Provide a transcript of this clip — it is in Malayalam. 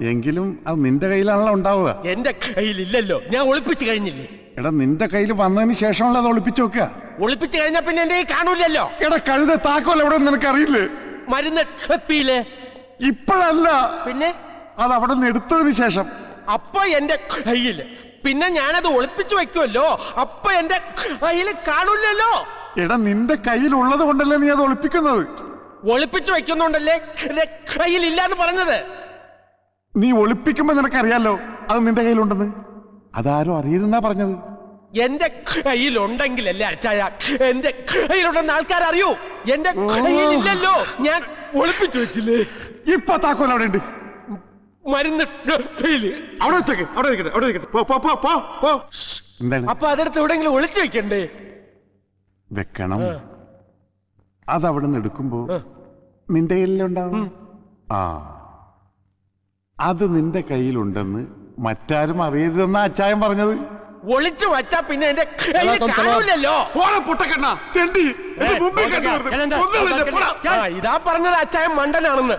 എങ്കിലും അത് നിന്റെ കയ്യിലാണല്ലോ ഉണ്ടാവുക. എന്റെ കയ്യിലില്ലല്ലോ. ഞാൻ ഒളിപ്പിച്ചു കഴിഞ്ഞില്ലേ? എടാ നിന്റെ കയ്യിൽ വന്നതിന് ശേഷമല്ല അത് ഒളിപ്പിച്ചു വെക്കുക. ഒളിപ്പിച്ചു കഴിഞ്ഞ പിന്നെ എന്റെ കാണൂലല്ലോ എടാ കഴുത താക്കോൽ എവിടെ നിനക്ക് അറിയില്ലേ മരുന്ന് കപ്പിയിൽ ഇപ്പോഴല്ല. പിന്നെ? അത് അവിടെ നിന്ന് എടുത്തതിന് ശേഷം. അപ്പൊ എന്റെ കയ്യിൽ. പിന്നെ ഞാനത് ഒളിപ്പിച്ചു വെക്കുമല്ലോ അപ്പൊ എന്റെ കയ്യിൽ കാണൂലല്ലോ എടാ നിന്റെ കയ്യിലുള്ളത് കൊണ്ടല്ലേ നീ അത് ഒളിപ്പിക്കുന്നത്? ഒളിപ്പിച്ചു വെക്കുന്നുണ്ടല്ലേ എന്റെ കയ്യിൽ ഇല്ലാന്ന് പറഞ്ഞത്? നീ ഒളിപ്പിക്കുമ്പോ നിനക്കറിയാലോ അത് നിന്റെ കയ്യിലുണ്ടെന്ന്. അതാരും അറിയരുതെന്നാ പറഞ്ഞത്. എന്റെ കയ്യിലുണ്ടെങ്കിലല്ലേ അച്ചായ. എന്റെ കയ്യിലുണ്ടെന്ന് ആൾക്കാർ അറിയൂ എന്റെ കയ്യിലില്ലല്ലോ. ഞാൻ ഒളിപ്പിച്ചു വെച്ചില്ലേ. ഇപ്പൊ താക്കോൽ അവിടെ ഉണ്ട് മരുന്ന് കയ്യിൽ. അവിടെ വെച്ചേക്ക് അവിടെ ഇരിക്കട്ടെ അവിടെ ഇരിക്കട്ടെ. പോ പോ പോ പോ പോ. എന്താണ്? അപ്പൊ അതെടുത്ത് എവിടെയെങ്കിലും ഒളിച്ചു വെക്കണ്ടേ? വെക്കണം. അതവിടെ നിന്ന് എടുക്കുമ്പോ നിന്റെ കയ്യിലുണ്ടാവും. ആ. അത് നിന്റെ കയ്യിലുണ്ടെന്ന് മറ്റാരും അറിയരുതെന്നാ അച്ചായൻ പറഞ്ഞത്. ഒളിച്ചു വച്ചാ പിന്നെ എന്റെ കാണൂലല്ലോ. ഇത് പറഞ്ഞത് അച്ചായൻ മണ്ടനാണെന്ന്.